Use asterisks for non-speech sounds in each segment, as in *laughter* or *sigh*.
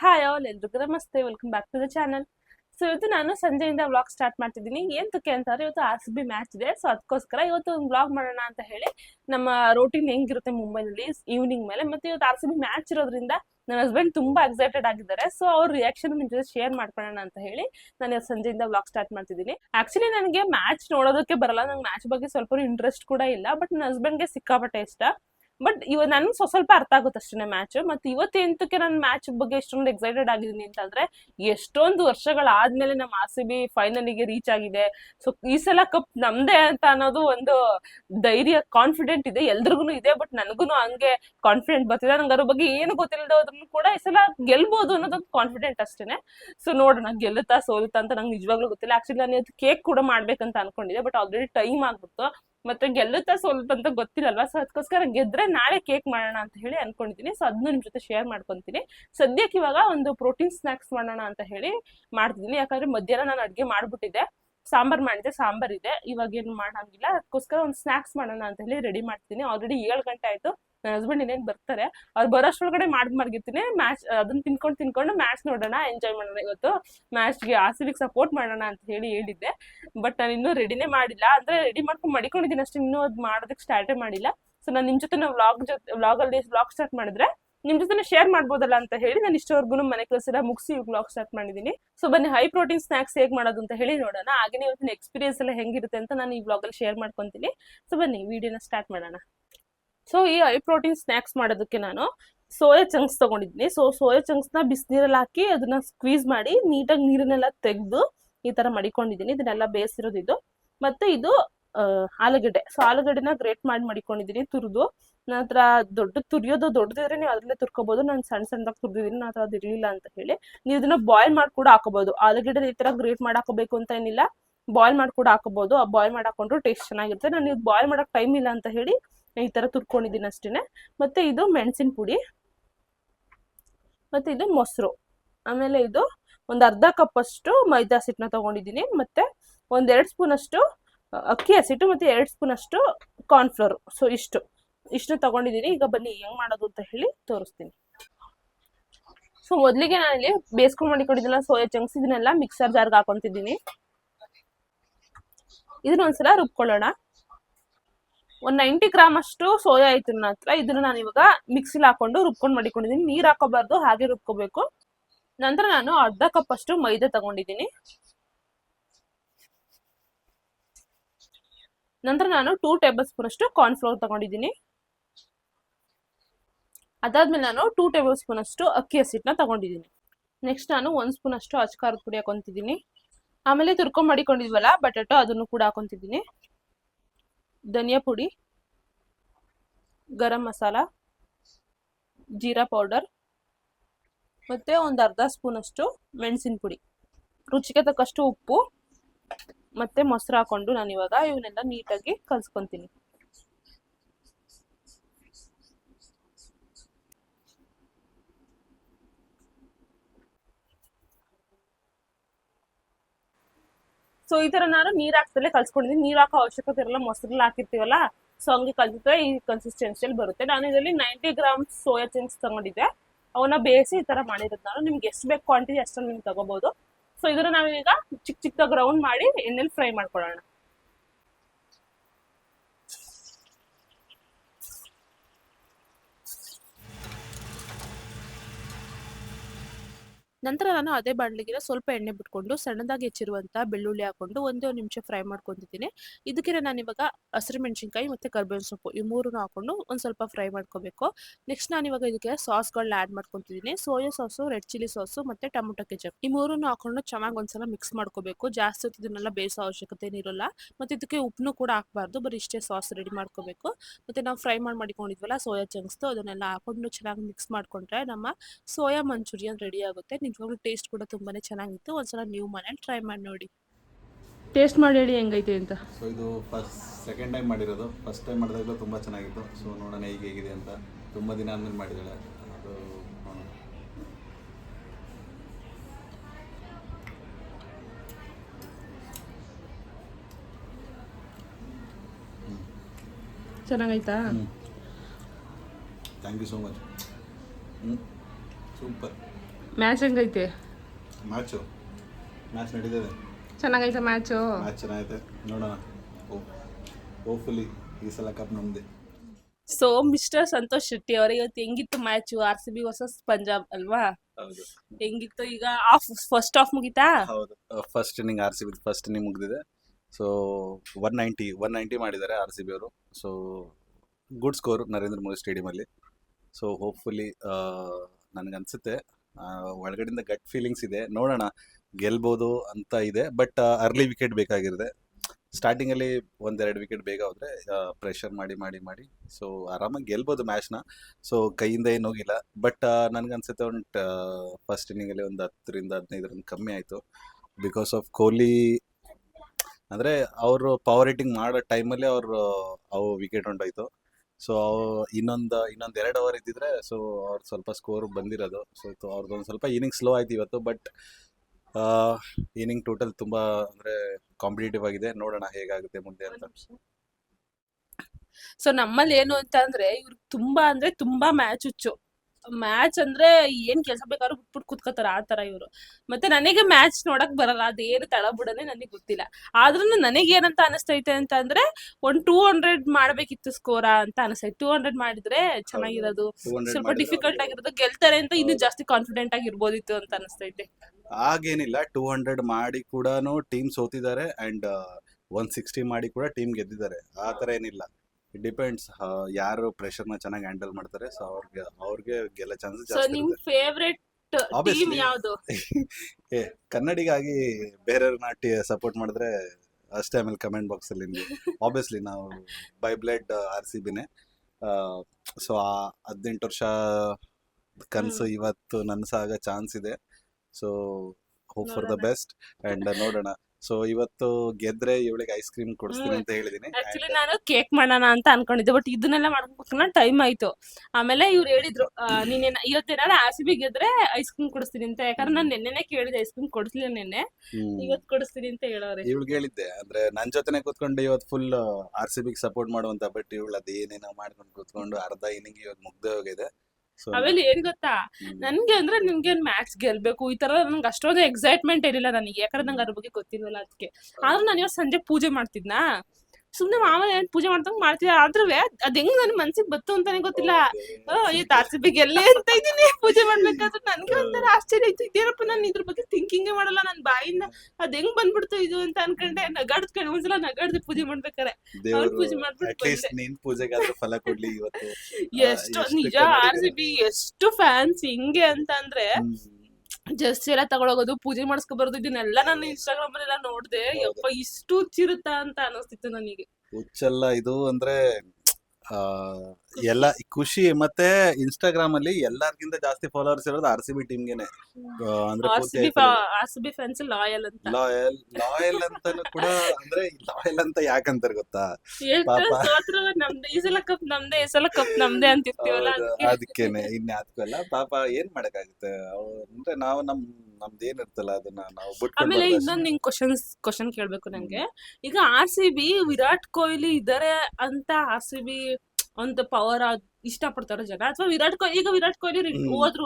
Hi all ಎಲ್ರಿಗೂ ನಮಸ್ತೆ. Welcome back to the channel so ಇವತ್ತು ನಾನು ಸಂಜೆಯಿಂದ ವ್ಲಾಗ್ ಸ್ಟಾರ್ಟ್ ಮಾಡ್ತಿದ್ದೀನಿ. ಏನಕ್ಕೆ ಅಂತಂದ್ರೆ ಇವತ್ತು ಆರ್ ಸಿ ಬಿ ಮ್ಯಾಚ್ ಇದೆ. ಸೊ ಅದಕ್ಕೋಸ್ಕರ ಇವತ್ತು ಒಂದು ವ್ಲಾಗ್ ಮಾಡೋಣ ಅಂತ ಹೇಳಿ ನಮ್ಮ ರೋಟೀನ್ ಹೆಂಗಿರುತ್ತೆ ಮುಂಬೈನಲ್ಲಿ ಈವ್ನಿಂಗ್ ಮೇಲೆ. ಮತ್ತೆ ಇವತ್ತು ಆರ್ ಸಿ ಬಿ ಮ್ಯಾಚ್ ಇರೋದ್ರಿಂದ ನನ್ನ ಹಸ್ಬೆಂಡ್ ತುಂಬಾ ಎಕ್ಸೈಟೆಡ್ ಆಗಿದ್ದಾರೆ. ಸೊ ಅವ್ರ ರಿಯಾಕ್ಷನ್ ನಿಮ್ ಜೊತೆ ಶೇರ್ ಮಾಡ್ಕೊಳ್ಳೋಣ ಅಂತ ಹೇಳಿ ನಾನು ಸಂಜೆಯಿಂದ ವ್ಲಾಗ್ ಸ್ಟಾರ್ಟ್ ಮಾಡ್ತಿದ್ದೀನಿ. ಆಕ್ಚುಲಿ ನನಗೆ ಮ್ಯಾಚ್ ನೋಡೋದಕ್ಕೆ ಬರಲ್ಲ. ನಂಗೆ ಮ್ಯಾಚ್ ಬಗ್ಗೆ ಸ್ವಲ್ಪ ಇಂಟ್ರೆಸ್ಟ್ ಕೂಡ ಇಲ್ಲ. ಬಟ್ ನನ್ನ ಹಸ್ಬೆಂಡ್ಗೆ ಸಿಕ್ಕಾಪಟ್ಟೆ ಇಷ್ಟ. ಬಟ್ ಇವ ನನ್ಗೆ ಸ್ವಲ್ಪ ಸ್ವಲ್ಪ ಅರ್ಥ ಆಗುತ್ತೆ ಅಷ್ಟೇ ಮ್ಯಾಚ್ ಮತ್ತೆ ಇವತ್ತೆಂತಕ್ಕೆ ನಾನು ಮ್ಯಾಚ್ ಬಗ್ಗೆ ಎಷ್ಟೊಂದು ಎಕ್ಸೈಟೆಡ್ ಆಗಿದ್ದೀನಿ ಅಂತಂದ್ರೆ, ಎಷ್ಟೊಂದು ವರ್ಷಗಳಾದ್ಮೇಲೆ ನಮ್ಮ ಆರ್ ಸಿ ಬಿ ಫೈನಲಿಗೆ ರೀಚ್ ಆಗಿದೆ. ಸೊ ಈ ಸಲ ಕಪ್ ನಮ್ದೇ ಅಂತ ಅನ್ನೋದು ಒಂದು ಧೈರ್ಯ ಕಾನ್ಫಿಡೆಂಟ್ ಇದೆ. ಎಲ್ರಿಗೂ ಇದೆ ಬಟ್ ನನಗೂ ಹಂಗೆ ಕಾನ್ಫಿಡೆಂಟ್ ಬರ್ತಿದೆ. ನಂಗೆ ಅದ್ರ ಬಗ್ಗೆ ಏನು ಗೊತ್ತಿಲ್ಲದೆ ಹೋದ್ರೂ ಕೂಡ ಈ ಸಲ ಗೆಲ್ಬಹುದು ಅನ್ನೋದೊಂದು ಕಾನ್ಫಿಡೆಂಟ್ ಅಷ್ಟೇನೆ. ಸೊ ನೋಡೋಣ ಗೆಲ್ಲುತ್ತಾ ಸೋಲುತ್ತಾ ಅಂತ ನಂಗೆ ನಿಜವಾಗ್ಲೂ ಗೊತ್ತಿಲ್ಲ. ಆಕ್ಚುಲಿ ನಾನು ಕೇಕ್ ಕೂಡ ಮಾಡ್ಬೇಕಂತ ಅನ್ಕೊಂಡಿದ್ದೆ ಬಟ್ ಆಲ್ರೆಡಿ ಟೈಮ್ ಆಗ್ಬಿಟ್ಟು ಮತ್ತೆ ಗೆಲ್ಲುತ್ತಾ ಸ್ವಲ್ಪ ಅಂತ ಗೊತ್ತಿರಲ್ವಾ? ಸೊ ಅದಕ್ಕೋಸ್ಕರ ಗೆದ್ರೆ ನಾಳೆ ಕೇಕ್ ಮಾಡೋಣ ಅಂತ ಹೇಳಿ ಅನ್ಕೊಂಡಿದ್ದೀನಿ ಸೊ ಅದನ್ನ ನಿಮ್ ಜೊತೆ ಶೇರ್ ಮಾಡ್ಕೊತೀನಿ. ಸದ್ಯಕ್ಕೆ ಇವಾಗ ಒಂದು ಪ್ರೋಟೀನ್ ಸ್ನಾಕ್ಸ್ ಮಾಡೋಣ ಅಂತ ಹೇಳಿ ಮಾಡ್ತಿದ್ದೀನಿ ಯಾಕಂದ್ರೆ ಮಧ್ಯಾಹ್ನ ನಾನು ಅಡ್ಗೆ ಮಾಡ್ಬಿಟ್ಟಿದ್ದೆ. ಸಾಂಬಾರ್ ಮಾಡಿದ್ದೆ ಸಾಂಬಾರ್ ಇದೆ. ಇವಾಗ ಏನು ಮಾಡಂಗಿಲ್ಲ. ಅದಕ್ಕೋಸ್ಕರ ಒಂದು ಸ್ನಾಕ್ಸ್ ಮಾಡೋಣ ಅಂತ ಹೇಳಿ ರೆಡಿ ಮಾಡ್ತೀನಿ ಆಲ್ರೆಡಿ ಏಳು ಗಂಟೆ ಆಯ್ತು. ನನ್ನ ಹಸ್ಬೆಂಡ್ ಇನ್ನೇನು ಬರ್ತಾರೆ, ಅವ್ರು ಬರೋಷ್ಟೊಳಗಡೆ ಮಾಡಿ ಮರ್ಗಿರ್ತೀನಿ ಮ್ಯಾಚ್ ಅದನ್ನ ತಿನ್ಕೊಂಡು ತಿನ್ಕೊಂಡು ಮ್ಯಾಚ್ ನೋಡೋಣ ಎಂಜಾಯ್ ಮಾಡೋಣ ಇವತ್ತು. ಮ್ಯಾಚ್ಗೆ ಗೆ ಸಿ ಸಪೋರ್ಟ್ ಮಾಡೋಣ ಅಂತ ಹೇಳಿ ಹೇಳಿದ್ದೆ. ಬಟ್ ನಾನು ಇನ್ನೂ ರೆಡಿನೇ ಮಾಡಿಲ್ಲ. ಅಂದ್ರೆ ರೆಡಿ ಮಾಡ್ಕೊಂಡು ಮಡಿಕೊಂಡಿದ್ದೀನಿ ಅಷ್ಟೇ. ಇನ್ನೂ ಅದು ಮಾಡೋದಕ್ಕೆ ಸ್ಟಾರ್ಟೇ ಮಾಡಿಲ್ಲ. ಸೊ ನಾನು ನಿಮ್ಮ ಜೊತೆ ವ್ಲಾಗ್ ಜೊತೆ ವ್ಲಾಗಲ್ಲಿ ವ್ಲಾಗ್ ಸ್ಟಾರ್ಟ್ ಮಾಡಿದ್ರೆ ನಿಮ್ ಜೊತೆ ಶೇರ್ ಮಾಡ್ಬೋದಲ್ಲ ಅಂತ ಹೇಳಿ ನಾನು ಇಷ್ಟವರೆಗೂ ಮನೆ ಕೆಲಸ ಮುಗಿಸಿ ವ್ಲಾಗ್ ಸ್ಟಾರ್ಟ್ ಮಾಡಿದ್ದೀನಿ ಸೊ ಬನ್ನಿ ಹೈ ಪ್ರೋಟೀನ್ ಸ್ನಾಕ್ಸ್ ಹೇಗೆ ಮಾಡೋದು ಅಂತ ಹೇಳಿ ನೋಡೋಣ. ಹಾಗೆ ಇವತ್ತಿನ ಎಕ್ಸ್ಪೀರಿಯನ್ಸ್ ಎಲ್ಲ ಹೆಂಗಿರುತ್ತೆ ಅಂತ ನಾನು ಈ ವ್ಲಾಗಲ್ಲಿ ಶೇರ್ ಮಾಡ್ಕೊತೀನಿ. ಸೊ ಬನ್ನಿ ವಿಡಿಯೋನ ಸ್ಟಾರ್ಟ್ ಮಾಡೋಣ. ಸೊ ಈ ಹೈ ಪ್ರೋಟೀನ್ ಸ್ನಾಕ್ಸ್ ಮಾಡೋದಕ್ಕೆ ನಾನು ಸೋಯಾ ಚಂಕ್ಸ್ ತಗೊಂಡಿದ್ದೀನಿ. ಸೊ ಸೋಯಾ ಚಂಕ್ಸ್ನ ಬಿಸಿನೀರಲ್ಲಿ ಹಾಕಿ ಅದನ್ನ ಸ್ಕ್ವೀಸ್ ಮಾಡಿ ನೀಟಾಗಿ ನೀರನ್ನೆಲ್ಲ ತೆಗೆದು ಈ ತರ ಮಡಿಕೊಂಡಿದ್ದೀನಿ. ಇದನ್ನೆಲ್ಲ ಬೇಯಿಸಿರೋದು ಇದು. ಮತ್ತೆ ಇದು ಆಲೂಗಡ್ಡೆ. ಸೊ ಆಲೂಗಡ್ಡೆನ ಗ್ರೇಟ್ ಮಾಡಿ ಮಡಿಕೊಂಡಿದ್ದೀನಿ ತುರಿದು. ನಂತರ ದೊಡ್ಡ ತುರಿಯೋದು ದೊಡ್ಡದಿದ್ರೆ ನೀವು ಅದರಲ್ಲೇ ತುರ್ಕೋಬಹುದು ನಾನು ಸಣ್ಣ ಸಣ್ಣದಾಗಿ ತುರಿದಿದ್ದೀನಿ. ನಾನು ಅದು ಇರಲಿಲ್ಲ ಅಂತ ಹೇಳಿ ನೀವು ಇದನ್ನ ಬಾಯ್ಲ್ ಮಾಡಿ ಕೂಡ ಹಾಕೋಬಹುದು ಆಲೂಗಡ್ಡೆ ಈ ತರ ಗ್ರೇಟ್ ಮಾಡಿ ಹಾಕೋಬೇಕು ಅಂತ ಏನಿಲ್ಲ. ಬಾಯ್ಲ್ ಮಾಡಿ ಕೂಡ ಹಾಕೋಬಹುದು ಆ ಬಾಯ್ಲ್ ಮಾಡಿ ಹಾಕೊಂಡ್ರು ಟೇಸ್ಟ್ ಚೆನ್ನಾಗಿರುತ್ತೆ. ನಾನು ಇದು ಬಾಯ್ಲ್ ಮಾಡಕ್ ಟೈಮ್ ಇಲ್ಲ ಅಂತ ಹೇಳಿ ಈ ಥರ ತುರ್ಕೊಂಡಿದ್ದೀನಿ ಅಷ್ಟೇ ಮತ್ತೆ ಇದು ಮೆಣಸಿನ ಪುಡಿ. ಮತ್ತೆ ಇದು ಮೊಸರು. ಆಮೇಲೆ ಇದು ಒಂದು ಅರ್ಧ ಕಪ್ ಅಷ್ಟು ಮೈದಾ ಹಸಿಟ್ಟನ್ನ ತೊಗೊಂಡಿದ್ದೀನಿ. ಮತ್ತೆ ಒಂದ್ ಎರಡ್ ಸ್ಪೂನ್ ಅಷ್ಟು ಅಕ್ಕಿ ಹಸಿಟ್ಟು ಮತ್ತೆ ಎರಡು ಸ್ಪೂನ್ ಅಷ್ಟು ಕಾರ್ನ್ಫ್ಲೋರ್ ಸೊ ಇಷ್ಟು. ಇಷ್ಟು ತೊಗೊಂಡಿದ್ದೀನಿ. ಈಗ ಬನ್ನಿ ಹೆಂಗ್ ಮಾಡೋದು ಅಂತ ಹೇಳಿ ತೋರಿಸ್ತೀನಿ. ಸೊ ಮೊದಲಿಗೆ ನಾನಿಲ್ಲಿ ಬೇಸ್ಕೊಂಡು ಮಾಡಿಕೊಂಡಿದ್ದೆಲ್ಲ ಸೋಯಾ ಚಂಕ್ಸ್ ಇದನ್ನೆಲ್ಲ ಮಿಕ್ಸರ್ ಜಾರ್ಗೆ ಹಾಕೊಂತಿದ್ದೀನಿ. ಇದನ್ನ ಒಂದ್ಸಲ ರುಬ್ಕೊಳ್ಳೋಣ. ಒಂದ್ ನೈಂಟಿ ಗ್ರಾಮ್ ಅಷ್ಟು ಸೋಯಾ ಆಯ್ತು ನನ್ನ ಹತ್ರ. ಇದನ್ನ ನಾನು ಇವಾಗ ಮಿಕ್ಸಿಲ್ ಹಾಕೊಂಡು ರುಬ್ಕೊಂಡು ಮಾಡಿಕೊಂಡಿದ್ದೀನಿ ನೀರ್ ಹಾಕೋಬಾರ್ದು, ಹಾಗೆ ರುಬ್ಕೋಬೇಕು. ನಂತರ ನಾನು ಅರ್ಧ ಕಪ್ ಅಷ್ಟು ಮೈದಾ ತಗೊಂಡಿದ್ದೀನಿ ನಂತರ ನಾನು ಟೂ ಟೇಬಲ್ ಸ್ಪೂನ್ ಅಷ್ಟು ಕಾರ್ನ್ಫ್ಲೋರ್ ತಗೊಂಡಿದ್ದೀನಿ ಅದಾದ್ಮೇಲೆ ನಾನು ಟೂ ಟೇಬಲ್ ಸ್ಪೂನ್ ಅಷ್ಟು ಅಕ್ಕಿ ಹಸಿಟ್ಟನ್ನ ತಗೊಂಡಿದ್ದೀನಿ ನೆಕ್ಸ್ಟ್ ನಾನು ಒಂದ್ ಸ್ಪೂನ್ ಅಷ್ಟು ಅಚ್ಕಾರದ ಪುಡಿ ಹಾಕೊಂತಿದ್ದೀನಿ ಆಮೇಲೆ ತುರ್ಕೊಂಡ್ ಮಾಡಿಕೊಂಡಿದ್ವಲ್ಲ, ಬಟಾಟೊ ಅದನ್ನು ಕೂಡ ಹಾಕೊಂತಿದ್ದೀನಿ ಧನಿಯಾ ಪುಡಿ, ಗರಂ ಮಸಾಲ, ಜೀರಾ ಪೌಡರ್ ಮತ್ತೆ ಒಂದು ಅರ್ಧ ಸ್ಪೂನ್ ಅಷ್ಟು ಮೆಣಸಿನ ಪುಡಿ. ರುಚಿಗೆ ತಕ್ಕಷ್ಟು ಉಪ್ಪು ಮತ್ತೆ ಮೊಸರು ನಾನು ಇವಾಗ ಇವನ್ನೆಲ್ಲ ನೀಟಾಗಿ ಕಲ್ಸ್ಕೊಂತೀನಿ. ಸೊ ಈ ತರ ನಾನು ನೀರ್ ಹಾಕ್ತಲೇ ಕಲ್ಸ್ಕೊಂಡಿದ್ದೀನಿ. ನೀರ್ ಹಾಕೋ ಅವಶ್ಯಕತೆ ಇರಲ್ಲ ಮೊಸರಲ್ಲಿ ಹಾಕಿರ್ತೀವಲ್ಲ ಸೊ ಹಂಗೆ ಕಲ್ಸಿದ್ರೆ ಈ ಕನ್ಸಿಸ್ಟೆನ್ಸಿಯಲ್ಲಿ ಬರುತ್ತೆ. ನಾನು ಇದರಲ್ಲಿ ನೈಂಟಿ ಗ್ರಾಮ್ ಸೋಯಾ ಚಂಕ್ಸ್ ತಗೊಂಡಿದ್ದೆ. ಅವನ್ನ ಬೇಯಿಸಿ ಈ ತರ ಮಾಡಿರೋದು ನಾನು. ನಿಮ್ಗೆ ಎಷ್ಟು ಬೇಕು ಕ್ವಾಂಟಿಟಿ ಅಷ್ಟನ್ನು ನೀವು ತಗೋಬಹುದು ಸೊ ಇದನ್ನ ನಾವೀಗ ಚಿಕ್ಕ ಚಿಕ್ಕ ಗ್ರೌಂಡ್ ಮಾಡಿ ಎಣ್ಣೆಲಿ ಫ್ರೈ ಮಾಡ್ಕೊಳ್ಳೋಣ. ನಂತರ ನಾನು ಅದೇ ಬಾಣಲಿಗೆ ಸ್ವಲ್ಪ ಎಣ್ಣೆ ಬಿಟ್ಕೊಂಡು ಸಣ್ಣದಾಗಿ ಹೆಚ್ಚಿರುವಂತಹ ಬೆಳ್ಳುಳ್ಳಿ ಹಾಕೊಂಡು ಒಂದೇ ಒಂದು ನಿಮಿಷ ಫ್ರೈ ಮಾಡ್ಕೊಂತಿದ್ದೀನಿ ಇದಕ್ಕೆ ನಾನು ಇವಾಗ ಹಸಿರು ಮೆಣಸಿನ್ಕಾಯಿ ಮತ್ತೆ ಕರ್ಬೇವಿನ ಸೊಪ್ಪು ಈ ಮೂರನ್ನು ಹಾಕೊಂಡು ಒಂದು ಸ್ವಲ್ಪ ಫ್ರೈ ಮಾಡ್ಕೋಬೇಕು. ನೆಕ್ಸ್ಟ್ ನಾನು ಇವಾಗ ಇದಕ್ಕೆ ಸಾಸ್ಗಳನ್ನ add ಮಾಡ್ಕೊತಿದ್ದೀನಿ. Soya sauce, red chilli sauce ಮತ್ತೆ ಟೊಮೊಟೊ ಕೆಚಪ್. ಈ ಮೂರನ್ನು ಹಾಕೊಂಡು ಚೆನ್ನಾಗಿ ಒಂದ್ಸಲ ಮಿಕ್ಸ್ ಮಾಡ್ಕೋಬೇಕು. ಜಾಸ್ತಿ ಹೊತ್ತು ಇದನ್ನೆಲ್ಲ ಬೇಯಿಸೋ ಅವಶ್ಯಕತೆ ಏನಿರಲ್ಲ ಮತ್ತೆ ಇದಕ್ಕೆ ಉಪ್ಪನ್ನು ಕೂಡ ಹಾಕಬಾರ್ದು. ಬರೀ ಇಷ್ಟೇ ಸಾಸ್ ರೆಡಿ ಮಾಡ್ಕೋಬೇಕು. ಮತ್ತೆ ನಾವು ಫ್ರೈ ಮಾಡಿ ಮಾಡಿಕೊಂಡಿದ್ವಲ್ಲ ಸೋಯಾ ಚಂಕ್ಸ್ದು ಅದನ್ನೆಲ್ಲ ಹಾಕೊಂಡು ಚೆನ್ನಾಗಿ ಮಿಕ್ಸ್ ಮಾಡ್ಕೊಂಡ್ರೆ ನಮ್ಮ ಸೋಯಾ ಮಂಚೂರಿಯನ್ ರೆಡಿ ಆಗುತ್ತೆ. ನಿಜವಾಗ್ಲೂ ಟೇಸ್ಟ್ ಕೂಡ ತುಂಬಾನೇ ಚೆನ್ನಾಗಿತ್ತು. ಒಂದ್ಸಲ ನೀವು ಮನೇಲಿ ಟ್ರೈ ಮಾಡಿ ನೋಡಿ. ಟೇಸ್ಟ್ ಮಾಡಿ ಹೇಳಿ ಹೆಂಗೈತೆ ಅಂತ. ಸೊ ಇದು ಫಸ್ಟ್ ಸೆಕೆಂಡ್ ಟೈಮ್ ಮಾಡಿರೋದು. ಫಸ್ಟ್ ಟೈಮ್ ಮಾಡಿದಾಗಲೂ ತುಂಬ ಚೆನ್ನಾಗಿತ್ತು. ಸೊ ನೋಡೋಣ ಈಗ ಹೇಗಿದೆ ಅಂತ. ತುಂಬ ದಿನ ಆದ್ಮೇಲೆ ಮಾಡಿದಾಳೆ. ಅದು ಚೆನ್ನಾಗೈತಾ? ಥ್ಯಾಂಕ್ ಯು ಸೋ ಮಚ್ ಹ್ಞೂ ಸೂಪರ್. ಮ್ಯಾಚ್ ಹೆಂಗೈತೆ? ಮ್ಯಾಚು ಮ್ಯಾಚ್ ನಡೀತದೆ. ಚೆನ್ನಾಗೈತೆ ಮ್ಯಾಚು ಮ್ಯಾಚ್ ಚೆನ್ನಾಗೈತೆ. ನೋಡೋಣ. ಹೋಪ್ಫುಲಿ ಈ ಸಲ ಕಪ್ ನಮ್ಮದೇ ಸೊ ಮಿಸ್ಟರ್ ಸಂತೋಷ್ ಶೆಟ್ಟಿ ಅವರ ಇವತ್ತು ಹೆಂಗಿತ್ತು match R C B versus Punjab ಅಲ್ವಾ? ಹೌದು. ಹೆಂಗಿತ್ತು ಈಗ? ಆಫ್ ಫಸ್ಟ್ ಆಫ್ ಮುಗಿತಾ? ಹೌದು. First inning R C B first inning ಮುಗಿದಿದೆ. So one ninety one ninety ಮಾಡಿದ್ದಾರೆ ಆರ್ ಸಿ ಬಿ ಅವರು. So good score Narendra Modi ಸ್ಟೇಡಿಯಮಲ್ಲಿ so hopefully ನನಗನ್ಸುತ್ತೆ. ಒಳಗಡೆಯಿಂದ ಗಟ್ ಫೀಲಿಂಗ್ಸ್ ಇದೆ. ನೋಡೋಣ, ಗೆಲ್ಬೋದು ಅಂತ ಇದೆ. ಬಟ್ ಅರ್ಲಿ ವಿಕೆಟ್ ಬೇಕಾಗಿರುತ್ತೆ. ಸ್ಟಾರ್ಟಿಂಗಲ್ಲಿ ಒಂದೆರಡು ವಿಕೆಟ್ ಬೇಗ ಹೋದರೆ ಪ್ರೆಷರ್ ಮಾಡಿ ಮಾಡಿ ಮಾಡಿ. ಸೊ ಆರಾಮಾಗಿ ಗೆಲ್ಬೋದು ಮ್ಯಾಚ್ನ ಸೊ ಕೈಯಿಂದ ಏನು ಹೋಗಿಲ್ಲ. ಬಟ್ ನನಗನ್ಸುತ್ತೆ ಒಂದು ಫಸ್ಟ್ ಇನ್ನಿಂಗಲ್ಲಿ ಒಂದು ಹತ್ತರಿಂದ ಹದಿನೈದರಿಂದ ಕಮ್ಮಿ ಆಯಿತು. ಬಿಕಾಸ್ ಆಫ್ ಕೊಹ್ಲಿ ಅಂದರೆ ಅವರು ಪವರ್ ಹಿಟ್ಟಿಂಗ್ ಮಾಡೋ ಟೈಮಲ್ಲಿ ಅವರು ಅವು ವಿಕೆಟ್ ಹೊಂಟೋಯ್ತು ಸೊ ಇನ್ನೊಂದು ಇನ್ನೊಂದು ಎರಡು ಓವರ್ ಇದ್ದಿದ್ರೆ ಸೊ ಅವ್ರ ಸ್ವಲ್ಪ ಸ್ಕೋರ್ ಬಂದಿರೋದು. ಸೊ ಅವ್ರದ್ದೊಂದು ಸ್ವಲ್ಪ ಇನ್ನಿಂಗ್ ಸ್ಲೋ ಆಯ್ತು ಇವತ್ತು ಬಟ್ ಇನ್ನಿಂಗ್ ಟೋಟಲ್ ತುಂಬ ಅಂದ್ರೆ ಕಾಂಪಿಟೇಟಿವ್ ಆಗಿದೆ. ನೋಡೋಣ ಹೇಗಾಗುತ್ತೆ ಮುಂದೆ ಅಂತ. ಸೊ ನಮ್ಮಲ್ಲಿ ಏನು ಅಂತ ಅಂದ್ರೆ ಇವ್ರಿಗೆ ತುಂಬಾ ಅಂದ್ರೆ ತುಂಬಾ ಮ್ಯಾಚ್ ಹುಚ್ಚು. ಮ್ಯಾಚ್ ಅಂದ್ರೆ ಏನ್ ಕೆಲ್ಸ ಬೇಕಾದ್ರು ಬಿಟ್ಬಿಟ್ಟು ಕುತ್ಕೋತಾರ ಆ ತರ ಇವರು. ಮತ್ತೆ ನನಗೆ ಮ್ಯಾಚ್ ನೋಡಕ್ ಬರಲ್ಲ ಅದೇನು ತಳಬುಡನೆ ನನಗೆ ಗೊತ್ತಿಲ್ಲ. ಆದ್ರೂ ನನಗೆ ಏನಂತ ಅನಿಸ್ತೈತೆ ಅಂತ ಅಂದ್ರೆ ಒಂದ್ ಟೂ ಹಂಡ್ರೆಡ್ ಮಾಡ್ಬೇಕಿತ್ತು ಸ್ಕೋರ ಅಂತ ಅನಿಸ್ತೈತೆ. ಟೂ ಹಂಡ್ರೆಡ್ ಮಾಡಿದ್ರೆ ಚೆನ್ನಾಗಿರೋದು. 200 ಸ್ವಲ್ಪ ಡಿಫಿಕಲ್ಟ್ ಆಗಿರೋದು. ಗೆಲ್ತಾರೆ ಅಂತ ಇನ್ನೂ ಜಾಸ್ತಿ ಕಾನ್ಫಿಡೆಂಟ್ ಆಗಿರ್ಬೋದಿತ್ತು ಅಂತ ಅನಿಸ್ತೈತೆ. ಆಗೇನಿಲ್ಲ ಟೂ ಹಂಡ್ರೆಡ್ ಮಾಡಿ ಕೂಡ ಟೀಮ್ ಸೋತಿದ್ದಾರೆ ಅಂಡ್ ಒನ್ ಸಿಕ್ಸ್ಟಿ ಮಾಡಿ ಕೂಡ ಟೀಮ್ ಗೆದ್ದಿದ್ದಾರೆ. ಆ ತರ ಏನಿಲ್ಲ. ಇಟ್ ಡಿಪೆಂಡ್ಸ್ ಯಾರು ಪ್ರೆಷರ್ನ ಚೆನ್ನಾಗಿ ಹ್ಯಾಂಡಲ್ ಮಾಡ್ತಾರೆ ಸೊ ಅವ್ರಿಗೆ ಅವ್ರಿಗೆ ಗೆಲ್ಲ ಚಾನ್ಸಸ್ ಸೊ ಜಾಸ್ತಿ ನಿಮ್ ಇರುತ್ತೆ. Favourite team Obviously. ಯಾವ್ದು? *laughs* ಏ ಕನ್ನಡಿಗಾಗಿ ಬೇರೆಯವ್ರನ್ನ ಟಿ ಸಪೋರ್ಟ್ ಮಾಡಿದ್ರೆ ಅಷ್ಟೇ ಆಮೇಲೆ ಕಮೆಂಟ್ ಬಾಕ್ಸಲ್ಲಿ ನೀವು ಆಬ್ವಿಯಸ್ಲಿ ನಾವು ಬೈ ಬ್ಲಡ್ ಆರ್ ಸಿ ಬಿನೇ ಸೊ ಆ ಹದಿನೆಂಟು ವರ್ಷ ಕನಸು ಇವತ್ತು ನನಸಾಗ ಚಾನ್ಸ್ ಇದೆ. ಸೊ ಹೋಪ್ ಫಾರ್ ದ ನೋಡೋಣ. ಬೆಸ್ಟ್ ಅಂಡ್ ನೋಡೋಣ. ಸೊ ಇವತ್ತು ಗೆದ್ರೆ ಇವಳಿಗೆ ಐಸ್ ಕ್ರೀಮ್ ಕೊಡಿಸ್ತೀನಿ ಅಂತ ಹೇಳಿದೀನಿ. ಆಕ್ಚುಲಿ ನಾನು ಕೇಕ್ ಮಾಡೋಣ ಅಂತ ಅನ್ಕೊಂಡಿದ್ದೆ ಬಟ್ ಇದನ್ನೆಲ್ಲ ಮಾಡ್ಬೇಕು ಟೈಮ್ ಆಯ್ತು. ಆಮೇಲೆ ಇವ್ರು ಹೇಳಿದ್ರು ನೀನೇನ ಇವತ್ತೇನಾರ ಆರ್ ಸಿ ಬಿ ಗೆದ್ರೆ ಐಸ್ ಕ್ರೀಮ್ ಕೊಡಿಸ್ತೀನಿ ಅಂತ. ಯಾಕಂದ್ರೆ ನಾನು ನಿನ್ನೆನೆ ಕೇಳಿದೆ ಐಸ್ ಕ್ರೀಮ್ ಕೊಡಿಸ್ಲಿಲ್ಲ ನಿನ್ನೆ. ಇವತ್ತು ಕೊಡಿಸ್ತೀನಿ ಅಂತ ಹೇಳೋರೆ. ಇವ್ಳು ಹೇಳಿದ್ದೆ ಅಂದ್ರೆ ನನ್ ಜೊತೆನೆ ಕೂತ್ಕೊಂಡು ಇವತ್ತು ಫುಲ್ ಆರ್ ಸಿ ಬಿಗೆ ಸಪೋರ್ಟ್ ಮಾಡುವಂತ ಬಟ್ ಇವಳು ಅದೇನೇನೋ ಮಾಡ್ಕೊಂಡು ಕೂತ್ಕೊಂಡು ಅರ್ಧ ಇನ್ನಿಂಗ್ ಇವಾಗ ಮುಗ್ದೇ ಹೋಗಿದೆ. ಆಮೇಲೆ ಏನ್ ಗೊತ್ತಾ? ನನ್ಗೆ ಅಂದ್ರೆ ನಿಮ್ಗೆ ಮ್ಯಾಥ್ಸ್ ಗೆಲ್ಬೇಕು ಈ ತರ ನನ್ಗೆ ಅಷ್ಟೊಂದು ಎಕ್ಸೈಟ್ಮೆಂಟ್ ಇರಲಿಲ್ಲ ನನಗೆ. ಯಾಕಂದ್ರೆ ನಂಗೆ ಅದ್ರ ಬಗ್ಗೆ ಗೊತ್ತಿಲ್ವಲ್ಲ ಅದಕ್ಕೆ ಆದ್ರೂ ನಾನು ಇವತ್ತು ಸಂಜೆ ಪೂಜೆ ಮಾಡ್ತಿದ್ನಾ? ಸುಮ್ನೆ ಮಾಮೂಲಿ ಏನ್ ಪೂಜೆ ಮಾಡ್ದಂಗ್ ಮಾಡ್ತೀವಿ ಆದ್ರೂ ಅದ್ ಹೆಂಗ್ ನನ್ ಮನ್ಸಿಗೆ ಬತ್ತು ಅಂತಾನೆ ಗೊತ್ತಿಲ್ಲ. ಈ ಸಿ ಎಲ್ಲ ಅಂತ ಇದೀನಿ ಪೂಜೆ ಮಾಡ್ಬೇಕಾದ್ರೆ ನನ್ಗೆ ಒಂಥರ ಆಶ್ಚರ್ಯ ಆಯ್ತು. ಇದೇನಪ್ಪ ನಾನು ಇದ್ರ ಬಗ್ಗೆ ಥಿಂಕಿಂಗ್ ಮಾಡಲ್ಲ. ನನ್ ಬಾಯಿಂದ ಅದ್ ಹೆಂಗ್ ಬಂದ್ಬಿಡ್ತು ಇದು ಅಂತ ಅನ್ಕೊಂಡೆ. ನಗಾಡ್ದ್ ಕಣ್ ಒಂದ್ಸಲ ನಗಾಡ್ದೆ ಪೂಜೆ ಮಾಡ್ಬೇಕಾರೆ. ದೇವರು ಪೂಜೆ ಮಾಡ್ಬಿಟ್ಟು ಫಲ ಕೊಡ್ಲಿ ಇವತ್ತು. ಎಷ್ಟು ನಿಜ ಆರ್ಸಿಬಿ ಆರ್ ಸಿ ಬಿ ಎಷ್ಟು ಫ್ಯಾನ್ಸ್ ಹಿಂಗೆ ಅಂತ ಅಂದ್ರೆ ಜಸ್ಟ್ ಎಲ್ಲ ತಗೊಳೋಗೋದು ಪೂಜೆ ಮಾಡಿಸ್ಕೊ ಬರೋದು ಇದನ್ನೆಲ್ಲ ನಾನು ಇನ್ಸ್ಟಾಗ್ರಾಮ್ ಅಲ್ಲಿ ನೋಡ್ದೆ. ಯಪ್ಪ ಇಷ್ಟು ಹುಚ್ಚಿರುತ್ತಾ ಅಂತ ಅನಿಸ್ತಿತ್ತು ನನಗೆ ಹುಚ್ಚಲ್ಲ ಇದು ಅಂದ್ರೆ ಎಲ್ಲ ಖುಷಿ ಮತ್ತೆ ಇನ್ಸ್ಟಾಗ್ರಾಮ್ ಅಲ್ಲಿ ಎಲ್ಲರಿಗಿಂತ ಜಾಸ್ತಿ ಫಾಲೋವರ್ಸ್ ಇರೋದು ಆರ್ ಸಿ ಬಿ ಅಂದ್ರೆ ಬಿ ಫ್ಯಾನ್ಸ್ ಲಾಯಲ್ ಅಂತ. ಲಾಯಲ್ ಲಾಯಲ್ ಅಂತಾನು ಕೂಡ ಅಂದ್ರೆ ಲಾಯಲ್ ಅಂತ ಯಾಕಂತಾರೆ ಗೊತ್ತಾ? ಈ ಸಲ ಕಪ್ ನಮ್ದೇ ಈ ಸಲ ಕಪ್ ನಮ್ದೇ ಅಂತಿರ್ತೀವಲ್ಲ ಅದಕ್ಕೇನೆ ಪಾಪ ಏನ್ ಮಾಡಕ್ಕಾಗುತ್ತೆ? ಅಂದ್ರೆ ನಾವು ನಮ್ ನಮ್ದು ಏನಿರ್ತಲ್ಲ ಅದನ್ನ ನಾವು ಆಮೇಲೆ ಇನ್ನೊಂದ್ ನಿಂಗ್ ಕ್ವಶನ್ಸ್ ಕ್ವಶನ್ ಕೇಳ್ಬೇಕು ನಂಗೆ. ಈಗ R C B Virat Kohli ಇದಾರೆ ಅಂತ ಆರ್ ಸಿ ಬಿ ಒಂದು ಪವರ್ ಇಷ್ಟಪಡ್ತಾರೋ ಜನ? ಅಥವಾ ವಿರಾಟ್ ಕೊಹ್ಲಿ ಈಗ ವಿರಾಟ್ ಕೊಹ್ಲಿ. ಹೋದ್ರು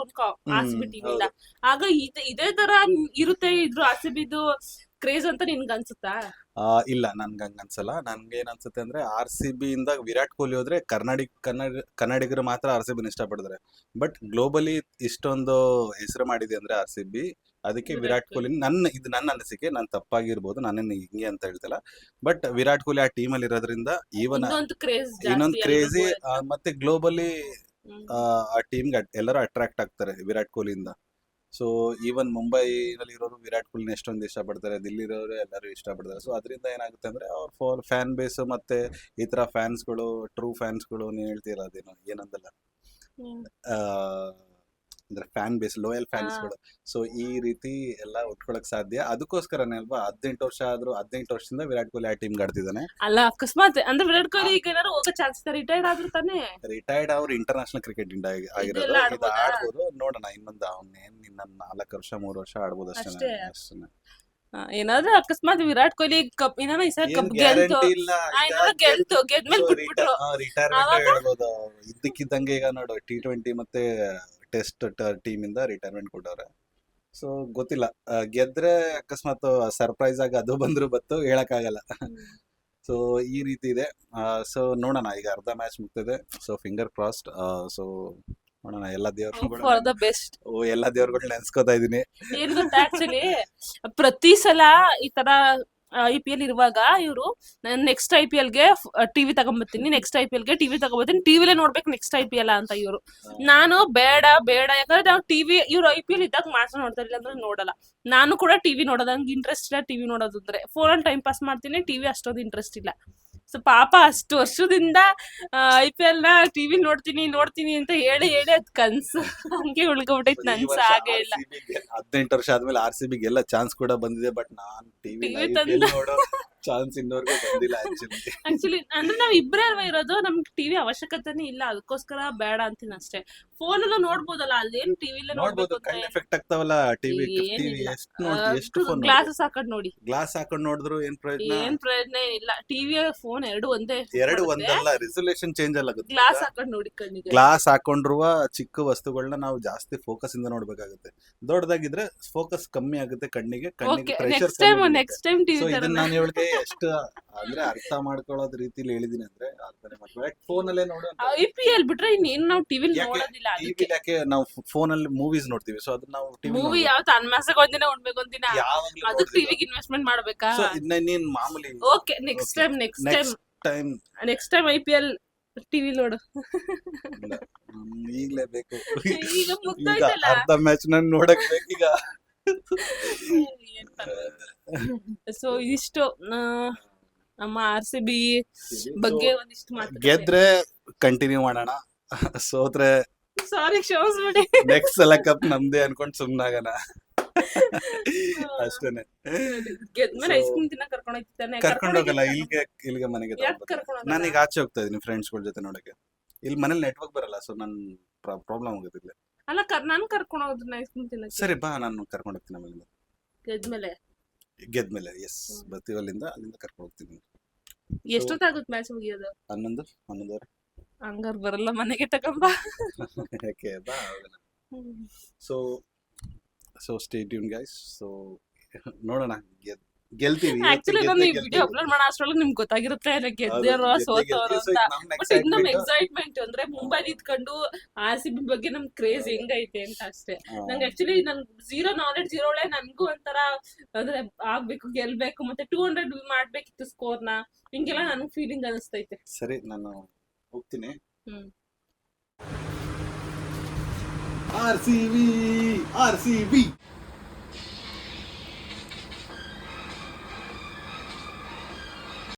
ಆರ್ ಸಿ ಬಿ ಟೀಮ್ ಇಂದ. ಆಗ ಇದೇ ತರ ಇರುತ್ತೆ ಇದ್ರು ಆರ್ ಸಿ ಬಿದು ಕ್ರೇಜ್ ಅಂತ ನಿನ್ಗ ಅನ್ಸುತ್ತಾ? ಇಲ್ಲ ನನ್ಗೆ ಹಂಗ ಅನ್ಸಲ್ಲ. ನನ್ಗೆ ಏನ್ ಅನ್ಸುತ್ತೆ ಅಂದ್ರೆ ಆರ್ ಸಿ ಬಿ ಇಂದ ವಿರಾಟ್ ಕೊಹ್ಲಿ ಹೋದ್ರೆ ಕನ್ನಡಿ ಕನ್ನಡ ಕನ್ನಡಿಗರು ಮಾತ್ರ ಆರ್ ಸಿ ಬಿನ ಇಷ್ಟಪಡ್ತಾರೆ. ಬಟ್ ಗ್ಲೋಬಲಿ ಇಷ್ಟೊಂದು ಹೆಸರು ಮಾಡಿದೆ ಅಂದ್ರೆ ಆರ್ ಸಿ ಬಿ ಅದಕ್ಕೆ ವಿರಾಟ್ ಕೊಹ್ಲಿ. ನನ್ನ ಇದು ನನ್ನ ಅನಿಸಿಕೆ ನಾನು ತಪ್ಪಾಗಿರ್ಬೋದು ನಾನೇನು ಹಿಂಗೆ ಅಂತ ಹೇಳ್ತಿಲ್ಲ. ಬಟ್ ವಿರಾಟ್ ಕೊಹ್ಲಿ ಆ ಟೀಮ್ ಅಲ್ಲಿ ಇರೋದ್ರಿಂದ ಈವನ್ ಇನ್ನೊಂದು ಕ್ರೇಜ್ ಮತ್ತೆ ಗ್ಲೋಬಲಿ. ಆ ಟೀಮ್ಗೆ ಎಲ್ಲರೂ ಅಟ್ರಾಕ್ಟ್ ಆಗ್ತಾರೆ ವಿರಾಟ್ ಕೊಹ್ಲಿಯಿಂದ. ಸೊ ಈವನ್ ಮುಂಬೈನಲ್ಲಿ ಇರೋರು ವಿರಾಟ್ ಕೊಹ್ಲಿನ ಎಷ್ಟೊಂದು ಇಷ್ಟಪಡ್ತಾರೆ ದಿಲ್ಲಿ ಇರೋರು ಎಲ್ಲರೂ ಇಷ್ಟಪಡ್ತಾರೆ. ಸೊ ಅದರಿಂದ ಏನಾಗುತ್ತೆ ಅಂದ್ರೆ ಅವ್ರ ಫಾರ್ ಫ್ಯಾನ್ ಬೇಸ್ ಮತ್ತೆ ಈ ಥರ ಫ್ಯಾನ್ಸ್ಗಳು ಟ್ರೂ ಫ್ಯಾನ್ಸ್ಗಳು ನೀವು ಹೇಳ್ತೀರ ಅದೇನು ಏನಂದಲ್ಲ ಆ, ಅಂದ್ರೆ ಫ್ಯಾನ್ ಬೇಸ್ ಲೋಯಲ್ ಫ್ಯಾನ್ಸ್ಗಳು ಸೊ ಈ ರೀತಿ ಎಲ್ಲ ಉಟ್ಕೊಳಕ್ ಸಾಧ್ಯ. ಅದಕ್ಕೋಸ್ಕರನೇ ಅಲ್ವಾ ಹದಿನೆಂಟು ವರ್ಷ ಆದ್ರೂ ಹದಿನೆಂಟು ವರ್ಷದಿಂದ ವಿರಾಟ್ ಕೊಹ್ಲಿ ಆ ಟೀಮ್ ಆಡ್ತಿದ್ದಾನೆ. ಅಲ್ಲ ಅಕಸ್ಮಾತ್ ಅಂದ್ರೆ ವಿರಾಟ್ ಕೊಹ್ಲಿ ಈಗ ಏನಾದ್ರು ಹೋಗೋ ಚಾನ್ಸ್ ರಿಟೈರ್ಡ್ ಆದ್ರೂ ತಾನೇ? ರಿಟೈರ್ಡ್ ಅವ್ರು ಇಂಟರ್ನ್ಯಾಷನಲ್ ಕ್ರಿಕೆಟ್ ಇಂಡ ಆಗಿರೋದು. ಇದು ಆಡ್ಬೋದಾ? ನೋಡೋಣ ಇನ್ನೊಂದು ಅವನೇನ್ ಇನ್ನೊಂದು ನಾಲ್ಕು ವರ್ಷ ಮೂರು ವರ್ಷ ಆಡ್ಬೋದು ಅಷ್ಟೇ. ಅಷ್ಟೇ. ಏನಾದ್ರೂ ಅಕಸ್ಮಾತ್ ವಿರಾಟ್ ಕೊಹ್ಲಿ ಕಪ್ ಏನಾರ ಈ ಏನ್ ಕಪ್ ಗೆಲ್ತು ಗೆಲ್ತು ಗೆದ್ಮೇಲೆ ಬಿಟ್ಬಿಟ್ರು. ಇದ್ದಕ್ಕಿದ್ದಂಗೆ ಈಗ ನೋಡು ಟಿ ಟ್ವೆಂಟಿ ಮತ್ತೆ ಟೆಸ್ಟ್ ಟೀಮ್ ಇಂದ ರಿಟೈರ್ಮೆಂಟ್ ಕೊಟ್ಟವ್ರೆ. ಸೊ ಗೊತ್ತಿಲ್ಲ. ಗೆದ್ರೆ ಅಕಸ್ಮಾತ್ ಸರ್ಪ್ರೈಸ್ ಆಗಿ ಅದು ಬಂದ್ರು ಬತ್ತು ಹೇಳಕ್ಕಾಗಲ್ಲ. ಸೊ ಈ ರೀತಿ ಇದೆ. ಸೊ ನೋಡೋಣ. ಈಗ ಅರ್ಧ ಮ್ಯಾಚ್ ಮುಗ್ತಿದೆ ಸೊ ಫಿಂಗರ್ ಕ್ರಾಸ್ಡ್ ಸೊ ನೋಡೋಣ. ಎಲ್ಲ ದೇವ್ರ ಬೆಸ್ಟ್ ಓ ಎಲ್ಲ ದೇವ್ರುಗಳು ನೆನ್ಸ್ಕೊತಾ ಇದೀನಿ. ಪ್ರತಿ ಸಲ ಈ ತರ ಐ ಪಿ ಎಲ್ ಇರುವಾಗ ಇವರು ನೆಕ್ಸ್ಟ್ ಐ ಪಿ ಎಲ್ಗೆ ಟಿವಿ ತಗೊಂಬತ್ತೀನಿ ನೆಕ್ಸ್ಟ್ ಐ ಪಿ ಎಲ್ಗೆ ಟಿವಿ ತಗೊಂಬರ್ತೀನಿ ಟಿವಿಲೇ ನೋಡ್ಬೇಕು ನೆಕ್ಸ್ಟ್ ಐ ಪಿ ಎಲ್ ಅಂತ ಇವರು. ನಾನು ಬೇಡ ಬೇಡ, ಯಾಕಂದ್ರೆ ನಾವು ಟಿವಿ ಇವ್ರು ಐ ಪಿ ಎಲ್ ಇದ್ದಾಗ ಮಾತ್ರ ನೋಡ್ತಾ ಇಲ್ಲ ಅಂದ್ರೆ ನೋಡಲ್ಲ. ನಾನು ಕೂಡ ಟಿವಿ ನೋಡೋದು ನಂಗೆ ಇಂಟ್ರೆಸ್ಟ್ ಇಲ್ಲ ಟಿವಿ ನೋಡೋದು ಅಂದ್ರೆ ಫೋನಲ್ಲಿ ಟೈಮ್ ಪಾಸ್ ಮಾಡ್ತೀನಿ ಟಿವಿ ಅಷ್ಟೊಂದು ಇಂಟ್ರೆಸ್ಟ್ ಇಲ್ಲ. ಸೊ ಪಾಪ ಅಷ್ಟು ವರ್ಷದಿಂದ ಐ ಪಿ ಎಲ್ನ ಟಿವಿ ನೋಡ್ತೀನಿ ನೋಡ್ತೀನಿ ಅಂತ ಹೇಳಿ ಹೇಳಿ ಅದ್ ಕನ್ಸು. ಹಂಗೆ ಉಳ್ಕೊಬಿಟ್ಟೈತ್ ನನ್ಸ ಆಗೇ ಇಲ್ಲ. ಹದಿನೆಂಟು ವರ್ಷ ಆದ್ಮೇಲೆ ಆರ್ ಸಿ ಬಿಗೆ ಎಲ್ಲ ಚಾನ್ಸ್ ಕೂಡ ಬಂದಿದೆ ಬಟ್ ನಾನ್ ಟಿವಿ ತಂದ- ಚಾನ್ಸ್ ಇನ್ನೋರ್ಗೂ ಬಂದಿಲ್ಲ ಆಕ್ಚುಲಿ ಅಂದ್ರೆ ನಾವ್ ಇಬ್ರೇ ಅಲ್ವಾ ಇರೋದು? ನಮ್ಗೆ ಟಿವಿ ಅವಶ್ಯಕತೆನೇ ಇಲ್ಲ ಅದಕ್ಕೋಸ್ಕರ ಬೇಡ ಅಂತೀನಿ ಅಷ್ಟೇ. ಫೋನ್ ಎಲ್ಲ ನೋಡ್ಬೋದಲ್ಲ ಅಲ್ಲೇನ್ ಟಿವಿಲೇ ನೋಡ್ಬೋದು ನೋಡ್ಬೇಕು ಕಣ್ಣು ಎಫೆಕ್ಟ್ ಆಗ್ತಾವಲ್ಲ ಟಿವಿ ಟಿವಿ ಎಷ್ಟು ನೋಡಿ ಎಷ್ಟು ಫೋನ್ ಗ್ಲಾಸಸ್ ಹಾಕೊಂಡ್ ನೋಡಿ. ಗ್ಲಾಸ್ ಹಾಕೊಂಡ್ ನೋಡಿದ್ರು ಏನ್ ಪ್ರಯೋಜನ ಏನ್ ಪ್ರಯೋಜನ ಇಲ್ಲ. ಟಿವಿ ಫೋನ್ ಎರಡು ಒಂದೇ ಎರಡು ಒಂದಲ್ಲ ರೆಸೊಲ್ಯೂಷನ್ ಚೇಂಜ್ ಆಗುತ್ತೆ ಗ್ಲಾಸ್ ಹಾಕೊಂಡ್ ನೋಡಿ ಕಣ್ಣಿಗೆ. ಗ್ಲಾಸ್ ಹಾಕೊಂಡಿರುವ ಚಿಕ್ಕ ವಸ್ತುಗಳನ್ನ ನಾವು ಜಾಸ್ತಿ ಫೋಕಸ್ ಇಂದ ನೋಡ್ಬೇಕಾಗುತ್ತೆ. ದೊಡ್ಡದಾಗಿದ್ರೆ ಫೋಕಸ್ ಕಮ್ಮಿ ಆಗುತ್ತೆ ಕಣ್ಣಿಗೆ ಕಣ್ಣಿಗೆ okay pressure next time next time TV so ಇದನ್ನ ನಾನು ಎಷ್ಟು ಅಂದ್ರೆ ಅರ್ಥ ಮಾಡ್ಕೊಳ್ಳೋದ್ ರೀತಿಲಿ ಹೇಳಿದೀನಿ ಅಂದ್ರೆ ಫೋನ್ ಅಲ್ಲೇ ನೋಡು ಐ ಪಿ ಎಲ್ ಬಿಟ್ರೆ ಇನ್ನೇನು ನಾವು ಟಿವಿ ಯಾಕೆ? ನೋಡೋದಿಲ್ಲ. ಅದಕ್ಕೆ ಯಾಕೆ ನಾವು ಫೋನ್ ಅಲ್ಲಿ ಮೂವೀಸ್ ನೋಡ್ತೀವಿ. ಸೊ ಅದನ್ನ ನಾವು ಟಿವಿ ಮೂವಿ ಯಾವ ಒಂದಿನ ಉಣ್ಬೇಕು ಒಂದಿನ ಅದಕ್ಕೆ ಟಿವಿಗೆ ಇನ್ವೆಸ್ಟ್ಮೆಂಟ್ ಮಾಡ್ಬೇಕಾ? ಸೊ ಇದನ್ನ ನೀನ್ ಮಾಮೂಲಿ okay next time next time time next time I P L TV ನೋಡು. ಈಗಲೇ ಬೇಕು. ಈಗ ಮುಗ್ದೋಯ್ತಲ್ಲ? ಅರ್ಧ ಮ್ಯಾಚ್ ನಾನು ನೋಡಕ್ ಬೇಕೀಗ ಸೊ ಇದಿಷ್ಟು ನಮ್ಮ ಆರ್ ಸಿ ಬಿ ಬಗ್ಗೆ ಒಂದಿಷ್ಟು ಮಾತು ಗೆದ್ರೆ ಕಂಟಿನ್ಯೂ ಮಾಡೋಣ. ಸೋತ್ರೆ ಸಾರಿ ಕ್ಷಮಿಸ್ಬಿಡಿ ನೆಕ್ಸ್ಟ್ ಸಲ ಕಪ್ ನಮ್ದೇ ಅನ್ಕೊಂಡ್ ಸುಮ್ನಾಗಣ ಅಷ್ಟೇನೆ. ಗೆದ್ಮೇಲೆ ಐಸ್ ಕ್ರೀಮ್ ತಿನ್ನ ಕರ್ಕೊಂಡು ಹೋಗ್ತಾನೆ ಕರ್ಕೊಂಡ್ ಹೋಗಲ್ಲ ಇಲ್ಲಿಗೆ ಇಲ್ಲಿಗೆ ಮನೆಗೆ ನಾನು ಈಗ ಆಚೆ ಹೋಗ್ತಾ ಇದೀನಿ ಫ್ರೆಂಡ್ಸ್ಗಳ ಜೊತೆ ನೋಡಕ್ಕೆ. ಇಲ್ಲಿ ಮನೇಲಿ ನೆಟ್ವರ್ಕ್ ಬರಲ್ಲ ಸೊ ನನ್ ಪ್ರಾಬ್ಲಮ್ ಆಗೋದಿಲ್ಲ ಅಲ್ಲ ಕರ್ ನಾನು ಕರ್ಕೊಂಡು ಹೋದ್ರು ಐಸ್ ಕ್ರೀಮ್ ತಿನ್ನಕ್ಕೆ. ಸರಿ ಬಾ ನಾನು ಕರ್ಕೊಂಡು ಹೋಗ್ತೀನಿ ಆಮೇಲೆ ಗೆದ್ಮೇಲೆ ಗೆದ್ಮೇಲೆ ಎಸ್. ಬರ್ತೀವಿ ಅಲ್ಲಿಂದ ಅಲ್ಲಿಂದ ಕರ್ಕೊಂಡು ಹೋಗ್ತೀನಿ. ಎಷ್ಟೊತ್ತಾಗುತ್ತೆ ಮ್ಯಾಚ್ ಮುಗಿಯೋದು? ಹನ್ನೊಂದು ಹನ್ನೊಂದುವರೆ. ಹಂಗಾರ್ ಬರಲ್ಲ ಮನೆಗೆ ತಗೊಂಬ. ಯಾಕೆ *laughs* ಬಾ so so stay tuned guys so ನೋಡೋಣ ಗೆಲ್ತೀವಿ ಆಕ್ಚುಲಿ ನಾನು ಈ ವಿಡಿಯೋ ಅಪ್ಲೋಡ್ ಮಾಡೋ ಅಷ್ಟ್ರೊಳಗೆ ನಿಮ್ಗೆ ಗೊತ್ತಾಗಿರುತ್ತೆ ಗೆದ್ದಿರೋ ಸೋತವರು ಅಂತ. ಬಟ್. ಇದು. ನಮ್ ಎಕ್ಸೈಟ್ಮೆಂಟ್ ಅಂದ್ರೆ ಮುಂಬೈ ನಿಂತ್ಕೊಂಡು ಆರ್ ಸಿ ಬಿ ಬಗ್ಗೆ ನಮ್ ಕ್ರೇಜ್ ಹೆಂಗೈತೆ ಅಂತ ಅಷ್ಟೇ. ನಂಗೆ ಆಕ್ಚುಲಿ ನನ್ ಜೀರೋ ನಾಲೆಡ್ಜ್ ಒಳ್ಳೆ ನನ್ಗೂ ಒಂಥರ ಅಂದ್ರೆ ಆಗ್ಬೇಕು ಗೆಲ್ಬೇಕು ಮತ್ತೆ ಟೂ ಹಂಡ್ರೆಡ್ ಮಾಡ್ಬೇಕಿತ್ತು ಸ್ಕೋರ್ನ. ಹಿಂಗೆಲ್ಲ ನನ್ಗೆ ಫೀಲಿಂಗ್ ಅನಿಸ್ತೈತೆ. ಸರಿ ನಾನು ಹೋಗ್ತೀನಿ. R C B R C B